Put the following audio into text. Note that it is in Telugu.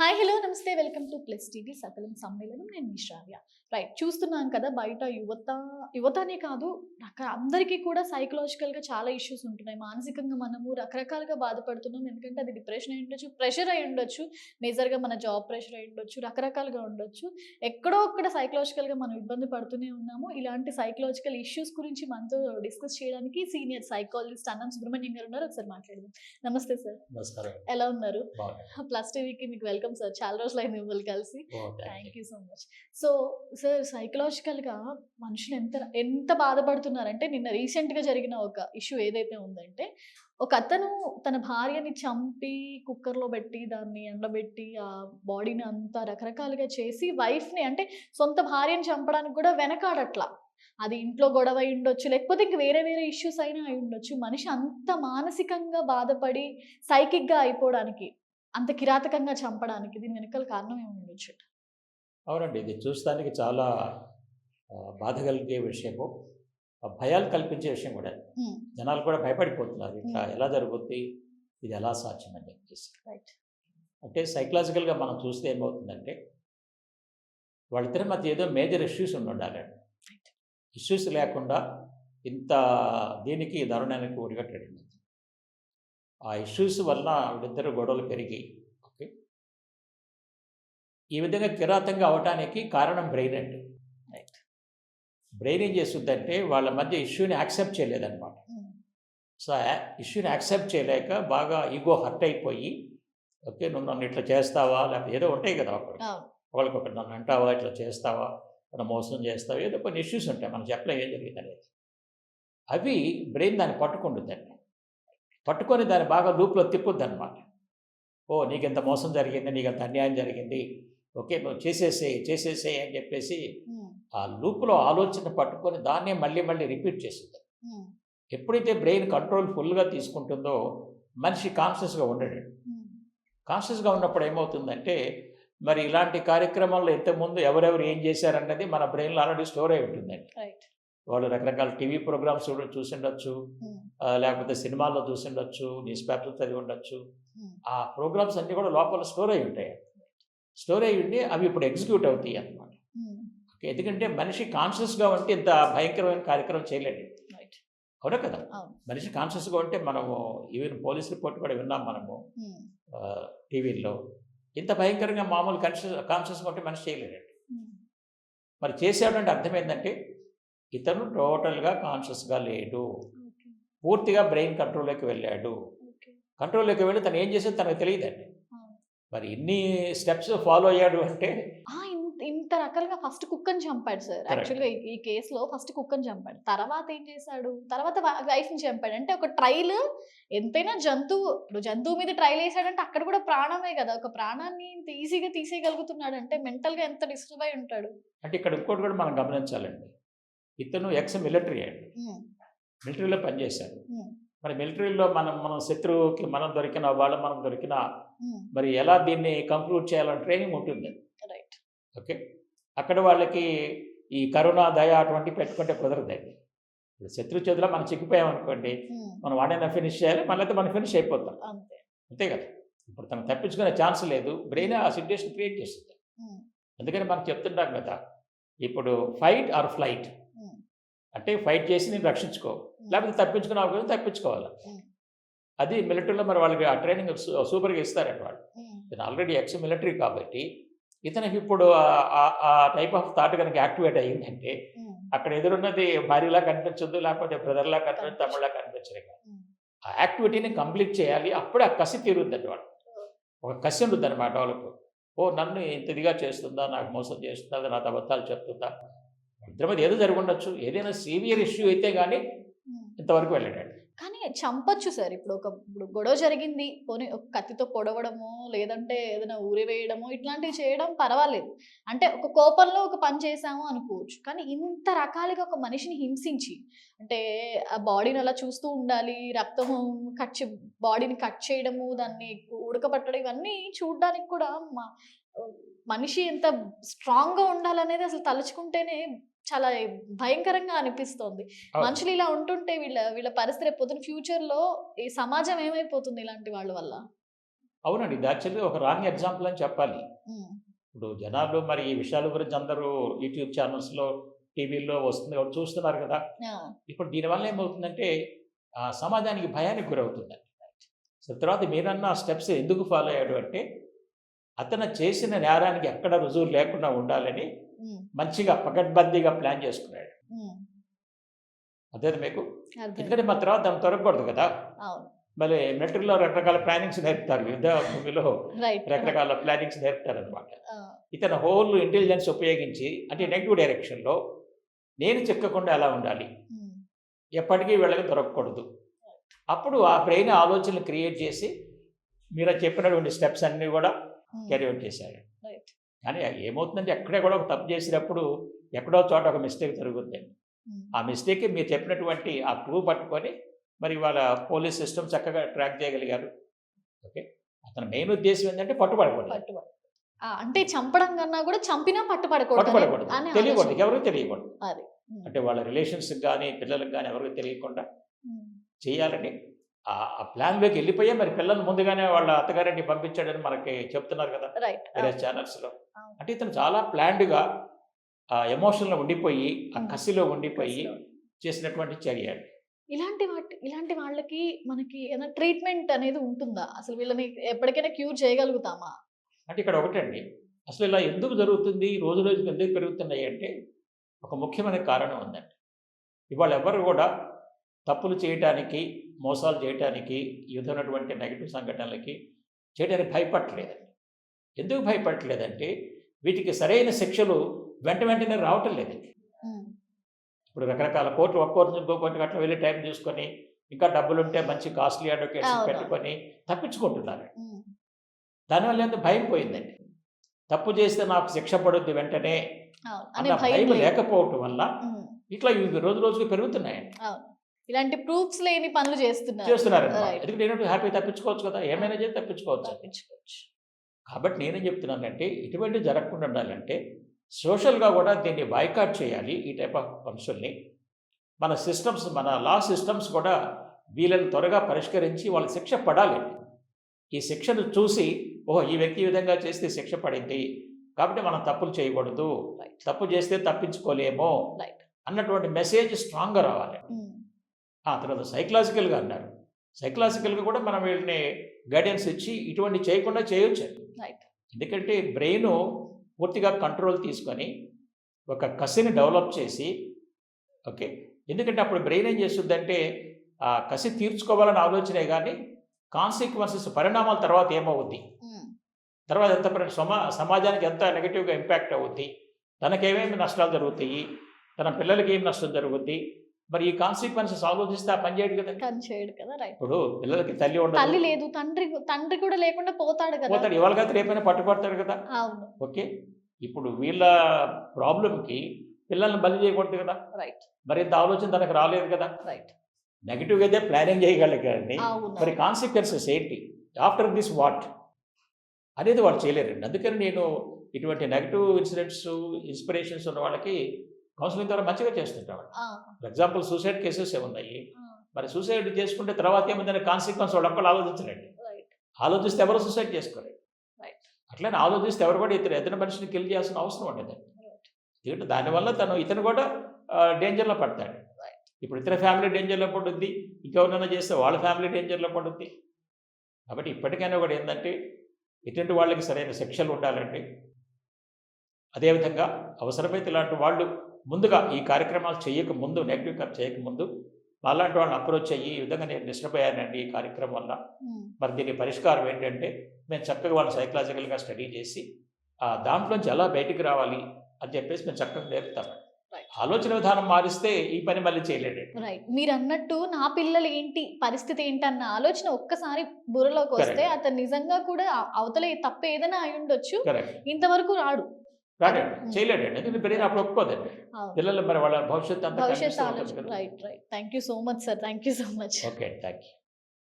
Hi hello namaste welcome to plus TV సకలం సమ్మేళనం. నేను మీ శ్రావ్య. రైట్. చూస్తున్నాం కదా బయట యువత యువతనే కాదు రక అందరికీ కూడా సైకలాజికల్గా చాలా ఇష్యూస్ ఉంటున్నాయి. మానసికంగా మనము రకరకాలుగా బాధపడుతున్నాం. ఎందుకంటే అది డిప్రెషన్ అయి ఉండొచ్చు ప్రెషర్ అయి ఉండొచ్చు మేజర్గా మన జాబ్ ప్రెషర్ అయి ఉండొచ్చు రకరకాలుగా ఉండొచ్చు. ఎక్కడో ఒక్కడ సైకలాజికల్గా మనం ఇబ్బంది పడుతూనే ఉన్నాము. ఇలాంటి సైకలాజికల్ ఇష్యూస్ గురించి మనతో డిస్కస్ చేయడానికి సీనియర్ సైకాలజిస్ట్ అన్నం సుబ్రహ్మణ్యం గారు ఉన్నారు. ఒకసారి మాట్లాడదాం. నమస్తే సార్. నమస్కారం. ఎలా ఉన్నారు. ప్లస్ టీవీకి మీకు వెల్కమ్ సార్. చాలా రోజులు అయింది మిమ్మల్ని కలిసి. Thank. You so much so sir సైకలాజికల్గా మనుషులు ఎంత ఎంత బాధపడుతున్నారంటే నిన్న రీసెంట్గా జరిగిన ఒక ఇష్యూ ఏదైతే ఉందంటే ఒక అతను తన భార్యని చంపి కుక్కర్లో పెట్టి దాన్ని ఎండబెట్టి ఆ బాడీని అంతా రకరకాలుగా చేసి వైఫ్ని అంటే సొంత భార్యని చంపడానికి కూడా వెనకాడట్లా. అది ఇంట్లో గొడవ అయి ఉండొచ్చు లేకపోతే ఇంక వేరే వేరే ఇష్యూస్ అయినా అయి ఉండొచ్చు. మనిషి అంత మానసికంగా బాధపడి సైకిక్గా అయిపోవడానికి అంత కిరాతకంగా చంపడానికి దీని వెనకాల కారణం ఏమి ఉండొచ్చు? అవునండి ఇది చూస్తానికి చాలా బాధ కలిగే విషయము. భయాలు కల్పించే విషయం కూడా. జనాలు కూడా భయపడిపోతున్నారు. ఇట్లా. ఎలా జరుగుద్ది? ఇది ఎలా సాధ్యం అని చెప్పేసి. రైట్. అంటే సైకలాజికల్గా మనం చూస్తే ఏమవుతుందంటే వాళ్ళిద్దరి మధ్య ఏదో మేజర్ ఇష్యూస్ ఉండి ఉండాలి Right. ఇష్యూస్ లేకుండా ఇంత దీనికి దారుణానికి ఒడిగట్టాడు ఆ ఇష్యూస్ వలన వీళ్ళిద్దరు గొడవలు పెరిగి ఈ విధంగా కిరాతంగా అవటానికి కారణం బ్రెయిన్ అండి. రైట్ బ్రెయిన్ ఏం చేస్తుందంటే వాళ్ళ మధ్య ఇష్యూని యాక్సెప్ట్ చేయలేదన్నమాట. సో ఇష్యూని యాక్సెప్ట్ చేయలేక బాగా ఈగో హర్ట్ అయిపోయి ఓకే నువ్వు నన్ను ఇట్లా చేస్తావా? లేకపోతే ఏదో ఉంటాయి కదా ఒకరు అవును. ఒకరికొకరు నన్ను అంటావా ఇట్లా చేస్తావా నన్ను మోసం చేస్తావా ఏదో కొన్ని ఇష్యూస్ ఉంటాయి. మనం చెప్పలేం ఏం జరిగింది అనేది. అవి బ్రెయిన్ దాన్ని పట్టుకుంటుందండి. పట్టుకొని దాన్ని బాగా లూప్లో తిప్పుద్ది అనమాట ఓ నీకు ఇంత మోసం జరిగింది నీకు అంత అన్యాయం జరిగింది ఓకే నువ్వు చేసేసేయి చేసేసేయి అని చెప్పేసి ఆ లూప్లో ఆలోచన పట్టుకొని దాన్నే మళ్ళీ మళ్ళీ రిపీట్ చేస్తుంది ఉమ్, ఎప్పుడైతే బ్రెయిన్ కంట్రోల్ ఫుల్గా తీసుకుంటుందో మనిషి కాన్షియస్గా ఉండడు. కాన్షియస్గా ఉన్నప్పుడు ఏమవుతుందంటే మరి ఇలాంటి కార్యక్రమాల్లో ఇంతకుముందు ఎవరెవరు ఏం చేశారన్నది మన బ్రెయిన్లో ఆల్రెడీ స్టోర్ అయి ఉంటుందండి. వాళ్ళు రకరకాల టీవీ ప్రోగ్రామ్స్ కూడా చూసిండొచ్చు ఉమ్, ఆ, లేకపోతే సినిమాల్లో చూసిండొచ్చు న్యూస్ పేపర్లు చదివి ఉండొచ్చు ఆ ప్రోగ్రామ్స్ అన్నీ కూడా లోపల స్టోర్ అయి ఉంటాయి స్టోర్ అయి ఉండి అవి ఇప్పుడు ఎగ్జిక్యూట్ అవుతాయి అన్నమాట. ఉమ్, ఓకే ఎందుకంటే మనిషి కాన్షియస్గా ఉంటే ఇంత భయంకరమైన కార్యక్రమం చేయలేడు. అవునా కదా? మనిషి కాన్షియస్గా ఉంటే మనము ఈవెన్ పోలీస్ రిపోర్ట్ కూడా విన్నాం మనము. ఉమ్, టీవీల్లో. ఇంత భయంకరంగా మామూలు కాన్షియస్ కాన్షియస్గా ఉంటే మనిషి చేయలేడండి ఉమ్, మరి చేసాడంటే అర్థం ఏంటంటే ఇతను టోటల్గా కాన్షియస్గా లేడు. పూర్తిగా బ్రెయిన్ కంట్రోల్లోకి వెళ్ళాడు. కంట్రోల్లోకి వెళ్ళి తను ఏం చేసేది తనకు తెలియదండి. మరి ఇన్ని స్టెప్స్ ఫాలో అయ్యాడు అంటే? ఆ, ఇంత రకాలుగా ఫస్ట్ కుక్కని చంపాడు సార్. యాక్చువల్గా ఈ కేసులో ఫస్ట్ కుక్కని చంపాడు. తర్వాత ఏం చేశాడు? తర్వాత వైఫ్ని చంపాడు. అంటే ఒక ట్రైల్ ఎంతైనా జంతువు ఇప్పుడు జంతువు మీద ట్రైల్ వేసాడంటే అక్కడ కూడా ప్రాణమే కదా. ఒక ప్రాణాన్ని ఇంత ఈజీగా తీసేయగలుగుతున్నాడు అంటే మెంటల్గా ఎంత డిస్టర్బ్ అయి ఉంటాడు? అంటే ఇక్కడ ఇంకోటి కూడా మనం గమనించాలండి. ఇతను ఎక్స్ మిలిటరీ అండి మిలిటరీలో పనిచేశాడు. మరి మిలిటరీలో మనం మనం శత్రువుకి మనం దొరికిన వాళ్ళు మనం దొరికిన ఉమ్, మరి ఎలా దీన్ని కంక్లూడ్ చేయాలని ట్రైనింగ్ ఉంటుంది. Right okay. అక్కడ వాళ్ళకి ఈ కరోనా దయ అటువంటి పెట్టుకుంటే కుదరదండి. ఇప్పుడు శత్రు చేతిలో మనం చిక్కిపోయాం అనుకోండి ఉమ్, మనం వాడైనా ఫినిష్ చేయాలి మళ్ళీ మనం ఫినిష్ అయిపోతాం. అంతే. అంతే కదా. ఇప్పుడు తను తప్పించుకునే ఛాన్స్ లేదు బ్రెయిన్ ఆ సిచ్యుయేషన్ క్రియేట్ చేస్తుంది. ఉమ్, అందుకని మనం చెప్తుంటాం కదా ఇప్పుడు ఫైట్ ఆర్ ఫ్లైట్. అంటే ఫైట్ చేసి నేను రక్షించుకో లేకపోతే తప్పించుకునే అవకాశం తప్పించుకోవాలి. అది మిలిటరీలో మరి వాళ్ళకి ఆ ట్రైనింగ్ సూపర్గా ఇస్తారండి వాళ్ళు. ఇతను ఆల్రెడీ ఎక్స్ మిలిటరీ కాబట్టి ఇతనికి ఇప్పుడు ఆ- టైప్ ఆఫ్ థాట్ కనుక యాక్టివేట్ అయ్యిందంటే అక్కడ ఎదురున్నది భార్యలా కనిపించదు లేకపోతే బ్రదర్లా కనిపించదు తమ్ముళ్ళ కనిపించదు. ఆ యాక్టివిటీని కంప్లీట్ చేయాలి. అప్పుడే ఆ కసి తీరుద్దండి వాడు ఒక కసి ఉంటుంది అనమాట వాళ్ళకు. ఓ నన్ను ఇంత ఇదిగా చేస్తుందా నాకు మోసం చేస్తుందా నాకు అబద్ధాలు చెప్తుందా? ఇద్దరి ఏదో జరిగి ఉండొచ్చు ఏదైనా సీవియర్ ఇష్యూ అయితే కానీ. ఇంతవరకు వెళ్ళాడు కానీ చంపొచ్చు సార్. ఇప్పుడు ఒక ఇప్పుడు గొడవ జరిగింది. పోనీ ఒక కత్తితో పొడవడమో లేదంటే ఏదైనా ఊరి వేయడమో ఇట్లాంటివి చేయడం పర్వాలేదు. అంటే ఒక కోపంలో ఒక పని చేసాము అనుకోవచ్చు. కానీ ఇంత రకాలుగా ఒక మనిషిని హింసించి అంటే ఆ బాడీని అలా చూస్తూ ఉండాలి రక్తం కట్ బాడీని కట్ చేయడము దాన్ని ఉడకబట్టడం ఇవన్నీ చూడడానికి కూడా మా మనిషి ఎంత స్ట్రాంగ్గా ఉండాలనేది అసలు తలుచుకుంటేనే చాలా భయంకరంగా అనిపిస్తోంది. మనుషులు ఇలా ఉంటుంటే వీళ్ళ వీళ్ళ పరిస్థితి పొద్దున ఫ్యూచర్లో ఈ సమాజం ఏమైపోతుంది ఇలాంటి వాళ్ళ వల్ల? అవునండి. ఇది ఒక రాంగ్ ఎగ్జాంపుల్ అని చెప్పాలి. ఇప్పుడు జనాలు మరి ఈ విషయాల గురించి అందరూ యూట్యూబ్ ఛానల్స్లో టీవీల్లో వస్తుంది చూస్తున్నారు కదా. ఇప్పుడు దీనివల్ల ఏమవుతుందంటే ఆ సమాజానికి భయానికి గురవుతుందండి. సో తర్వాత మీరన్న స్టెప్స్ ఎందుకు ఫాలో అయ్యాడు అంటే అతను చేసిన నేరానికి ఎక్కడ రుజువు లేకుండా ఉండాలని మంచిగా పకడ్బందీగా ప్లాన్ చేసుకున్నాడు. అదే మీకు? ఎందుకంటే మన తర్వాత దాన్ని తొరగకూడదు కదా? మళ్ళీ మిలిటరీలో రకరకాల ప్లానింగ్స్ నేర్పుతారు. యుద్ధ భూమిలో రకరకాల ప్లానింగ్స్ నేర్పుతారు అనమాట ఇతను హోల్ ఇంటెలిజెన్స్ ఉపయోగించి అంటే నెగిటివ్ డైరెక్షన్లో నేను చిక్కకుండా ఎలా ఉండాలి? ఎప్పటికీ వీళ్ళకి దొరకకూడదు. అప్పుడు ఆ బ్రెయిన్ ఆలోచనలు క్రియేట్ చేసి మీరు చెప్పినటువంటి స్టెప్స్ అన్నీ కూడా క్యారీ అవుట్ చేశారు. కానీ ఏమవుతుందంటే ఎక్కడే కూడా ఒక తప్పు చేసినప్పుడు ఎక్కడో చోట ఒక మిస్టేక్ జరుగుతుంది ఆ మిస్టేక్ మీరు చెప్పినటువంటి ఆ క్లూ పట్టుకొని మరి వాళ్ళ పోలీస్ సిస్టమ్ చక్కగా ట్రాక్ చేయగలిగారు. ఓకే. అతని మెయిన్ ఉద్దేశం ఏంటంటే పట్టుబడకూడదు. అంటే చంపడం కన్నా కూడా చంపినా పట్టుబడకూడదు పట్టుబడకూడదు. తెలియకూడదు. ఎవరికి తెలియకూడదు. అంటే వాళ్ళ రిలేషన్స్కి కానీ పిల్లలకు కానీ ఎవరికి తెలియకుండా చేయాలని ఆ ఆ ప్లాన్లోకి వెళ్ళిపోయే మరి పిల్లల్ని ముందుగానే వాళ్ళ అత్తగారిని పంపించాడని మనకి చెప్తున్నారు కదా. రైట్ వేరే ఛానల్స్లో అవును. అంటే ఇతను చాలా ప్లాన్డ్గా ఆ ఎమోషన్లో ఉండిపోయి ఆ. కసిలో ఉండిపోయి. చేసినటువంటి చర్య ఇలాంటి వాటి ఇలాంటి వాళ్ళకి మనకి ఏదైనా ట్రీట్మెంట్ అనేది ఉంటుందా? అసలు వీళ్ళని ఎప్పటికైనా క్యూర్ చేయగలుగుతామా? అంటే ఇక్కడ ఒకటండి. అసలు ఇలా ఎందుకు జరుగుతుంది? రోజు రోజుకి ఎందుకు పెరుగుతున్నాయి అంటే ఒక ముఖ్యమైన కారణం ఉందండి. ఇవాళ ఎవరు కూడా తప్పులు చేయటానికి మోసాలు చేయటానికి విధమైనటువంటి నెగిటివ్ సంఘటనలకి చేయడానికి భయపడట్లేదండి. ఎందుకు భయపడట్లేదంటే వీటికి సరైన శిక్షలు వెంట వెంటనే రావటం లేదండి. ఇప్పుడు రకరకాల కోర్టు ఒక్క కోర్టు ఇంకో కోర్టు అట్లా వెళ్ళి టైం చూసుకొని ఇంకా డబ్బులు ఉంటే మంచి కాస్ట్లీ అడ్వకేట్స్. పెట్టుకొని తప్పించుకుంటున్నారు దానివల్ల ఎంత భయం పోయిందండి? తప్పు చేస్తే నాకు శిక్ష పడుద్ది వెంటనే అన్న అనే భయం. లేకపోవటం వల్ల ఇట్లా ఇవి రోజు రోజుకి పెరుగుతున్నాయండి. ఇలాంటి ప్రూఫ్స్ లేని పనులు చేస్తున్నారు. చేస్తున్నారు. ఎందుకంటే నేను హ్యాపీ తప్పించుకోవచ్చు కదా ఏమైనా చేసి తప్పించుకోవచ్చు? తప్పించుకోవచ్చు. కాబట్టి నేనేం చెప్తున్నానంటే ఇటువంటి జరగకుండా ఉండాలంటే సోషల్గా కూడా దీన్ని బాయ్కాట్ చేయాలి ఈ టైప్ ఆఫ్ మనుషుల్ని మన సిస్టమ్స్ మన లా సిస్టమ్స్ కూడా వీళ్ళని త్వరగా పరిష్కరించి వాళ్ళ శిక్ష పడాలి. ఈ శిక్షను చూసి ఓహో ఈ వ్యక్తి ఈ విధంగా చేస్తే శిక్ష పడింది కాబట్టి మనం తప్పులు చేయకూడదు. తప్పు చేస్తే తప్పించుకోలేమో అన్నటువంటి మెసేజ్ స్ట్రాంగ్గా రావాలి. ఆ తర్వాత సైకలాజికల్గా అన్నారు. సైకలాజికల్గా కూడా మనం వీళ్ళని గైడెన్స్ ఇచ్చి ఇటువంటి చేయకుండా చేయొచ్చు. ఎందుకంటే బ్రెయిన్ పూర్తిగా కంట్రోల్ తీసుకొని ఒక కసిని డెవలప్ చేసి ఓకే ఎందుకంటే అప్పుడు బ్రెయిన్ ఏం చేస్తుందంటే ఆ కసి తీర్చుకోవాలని ఆలోచనే కానీ కాన్సిక్వెన్సెస్ పరిణామాల తర్వాత ఏమవుద్ది? తర్వాత ఎంత పరి- సమా సమాజానికి ఎంత నెగిటివ్గా ఇంపాక్ట్ అవుద్ది? తనకేమేమి నష్టాలు జరుగుతాయి? తన పిల్లలకి ఏం నష్టం జరుగుద్ది? మరి ఈ కాన్సిక్వెన్సెస్ ఆలోచిస్తే ఆ పని చేయడు కదా. కానీ చేయడు కదా రైట్ ఇప్పుడు పిల్లలకి తల్లి తల్లి ఉండదు లేదు తండ్రి తండ్రి కూడా లేకుండా పోతాడు కదా. పోతాడు. ఇవాళ కాదు రేపైనా పట్టుబడతాడు కదా. అవును. ఓకే? ఇప్పుడు వీళ్ళ ప్రాబ్లంకి పిల్లల్ని బలి చేయకూడదు కదా. రైట్ మరి ఇంత ఆలోచన తనకు రాలేదు కదా. రైట్ నెగిటివ్గా అయితే ప్లానింగ్ చేయగలిగారండి మరి కాన్సిక్వెన్సెస్ ఏంటి? ఆఫ్టర్ దిస్ వాట్ అనేది వాళ్ళు చేయలేరండి. అందుకని నేను ఇటువంటి నెగిటివ్ ఇన్సిడెంట్స్ ఇన్స్పిరేషన్స్ ఉన్న వాళ్ళకి కౌన్సిలింగ్ ద్వారా మంచిగా చేస్తుంటాను ఆ, ఫర్ ఎగ్జాంపుల్ సూసైడ్ కేసెస్ ఉన్నాయి మరి సూసైడ్ చేసుకుంటే తర్వాత ఏముందని కాన్సిక్వెన్స్ వాళ్ళు ఒక్కళ్ళు ఆలోచించరండి. రైట్ ఆలోచిస్తే ఎవరు సూసైడ్ చేసుకోరు. అట్లనే ఆలోచిస్తే ఎవరు కూడా ఇతను ఇతర మనిషిని కిల్ చేయాల్సిన అవసరం ఉండదు. ఎందుకంటే దానివల్ల తను ఇతను కూడా డేంజర్లో పడతాడు. ఇప్పుడు ఇతర ఫ్యామిలీ డేంజర్లో పడుద్ది. ఇంకెవరైనా చేస్తే వాళ్ళ ఫ్యామిలీ డేంజర్లో పడుద్ది. కాబట్టి ఇప్పటికైనా కూడా ఏంటంటే ఇటువంటి వాళ్ళకి సరైన శిక్షలు ఉండాలండి అదేవిధంగా అవసరమైతే ఇలాంటి వాళ్ళు ముందుగా ఈ కార్యక్రమాలు చేయక ముందు నెగిటివ్ కప్ చేయక ముందు అలాంటి వాళ్ళని అప్రోచ్ అయ్యి ఈ విధంగా నేను డిస్టర్బ్ అయ్యానండి ఈ కార్యక్రమం వల్ల. మరి దీని పరిష్కారం ఏంటంటే మేము చక్కగా వాళ్ళని సైకలాజికల్గా స్టడీ చేసి ఆ దాంట్లోంచి ఎలా బయటికి రావాలి అని చెప్పేసి మేము చక్కగా నేర్పుతాం. ఆలోచన విధానం మారిస్తే ఈ పని మళ్ళీ చేయలేడు రైట్ మీరు అన్నట్టు నా పిల్లలు ఏంటి పరిస్థితి ఏంటి అన్న ఆలోచన ఒక్కసారి బుర్రలోకి వస్తే. అతను నిజంగా కూడా అవతల తప్పు ఏదైనా అయి ఉండొచ్చు. ఇంతవరకు రాడు. రాడండి. చేయలేడండి. ఎందుకంటే బ్రెయిన్ అప్పుడు ఒప్పుకోదండి. పిల్లలు మరి వాళ్ళ భవిష్యత్తు అంతా right right. Thank you so much sir thank you so much okay thank you